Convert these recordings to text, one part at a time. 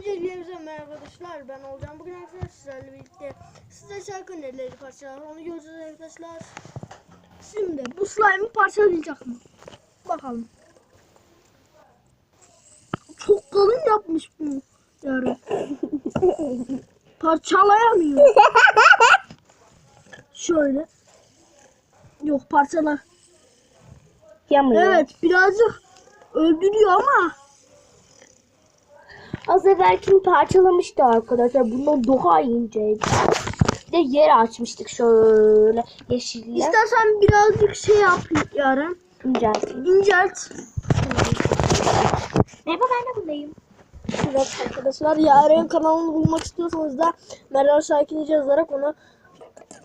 Öncelikle merhaba arkadaşlar ben olacağım bugün arkadaşlar sizlerle birlikte size şarkı önerileri parçalar onu göreceğiz arkadaşlar. Şimdi bu slime'ı parçalayacak mı? Bakalım. Çok kalın yapmış bu yarı. Parçalayamıyor. Şöyle. Yok parçala. Yamıyor. Evet birazcık öldürüyor ama Az evvelkini parçalamıştı arkadaşlar. Bundan daha inceydi. Bir de yer açmıştık şöyle yeşille. istersen birazcık şey yap yarın. İnceltin. İncelt. Merhaba ben de buradayım. Evet arkadaşlar Yaren kanalını bulmak istiyorsanız da Meral Şakir'i yazarak ona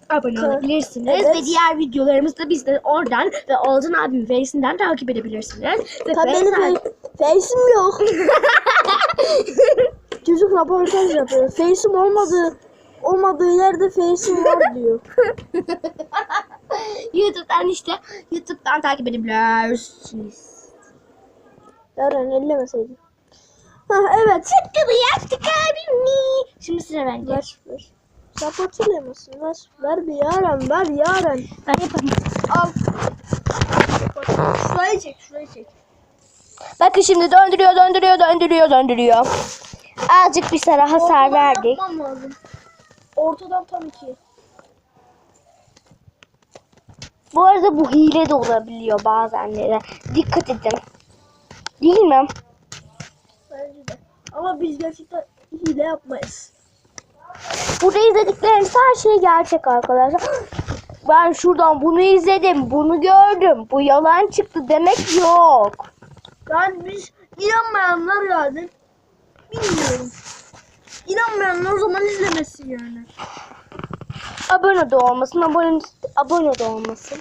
Abone olabilirsiniz. Evet. Ve diğer videolarımızı da bizden oradan ve Olcan abim Face'inden takip edebilirsiniz. Ve Tabii benim face'im yok. Çocuk röportaj yapıyor. Face'im olmadığı olmadığı yerde face'im var diyor. YouTube'dan işte YouTube'dan takip edebilirsiniz. Yaren ellemeseydin. Ha evet. Tıkkılı yaptık abimi. Şimdi sıra bende. Ver ver. Sapatılmasın. Ver. Ver bir Yaren. Ver Yaren. Ben yapayım. Al. Şurayı çek. Şurayı çek. Bakın şimdi döndürüyor, döndürüyor, döndürüyor, döndürüyor. Azıcık bir sana hasar Ortadan verdik. yapmam lazım. Ortadan tam iki. Bu arada bu hile de olabiliyor bazenlere. Dikkat edin. Değil mi? Bence de. Ama biz gerçekten hile yapmayız. Burada izledikleriniz her şey gerçek arkadaşlar. Ben şuradan bunu izledim, bunu gördüm. Bu yalan çıktı demek yok. Yani biz inanmayanlar yani bilmiyorum. İnanmayanlar o zaman izlemesin yani. Abone de olmasın, abone, abone de olmasın.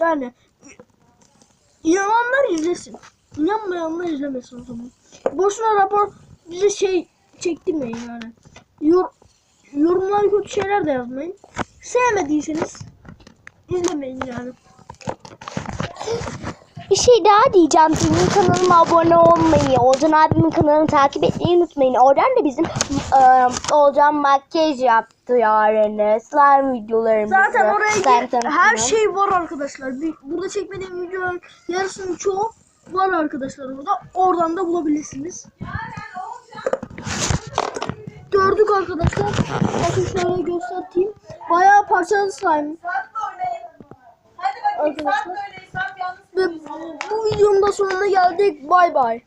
Yani inananlar izlesin. İnanmayanlar izlemesin o zaman. Boşuna rapor bize şey çektirmeyin yani. Yor, yorumlara kötü şeyler de yazmayın. Sevmediyseniz izlemeyin yani. Bir şey daha diyeceğim. Senin kanalıma abone olmayı, Olcan abimin kanalını takip etmeyi unutmayın. Oradan da bizim e, Olcan makyaj yaptı yani. Slime videolarımızı. Zaten oraya slime gir- her şey var arkadaşlar. Bir- Burada çekmediğim videoların yarısının çoğu var arkadaşlar orada. Oradan da bulabilirsiniz. Gördük arkadaşlar. Bakın şöyle göstereyim. Bayağı parçalı slime. Hadi bakayım Arkadaşlar. sen böyleysen yalnız Ve bu videonun da sonuna geldik. Bay bay.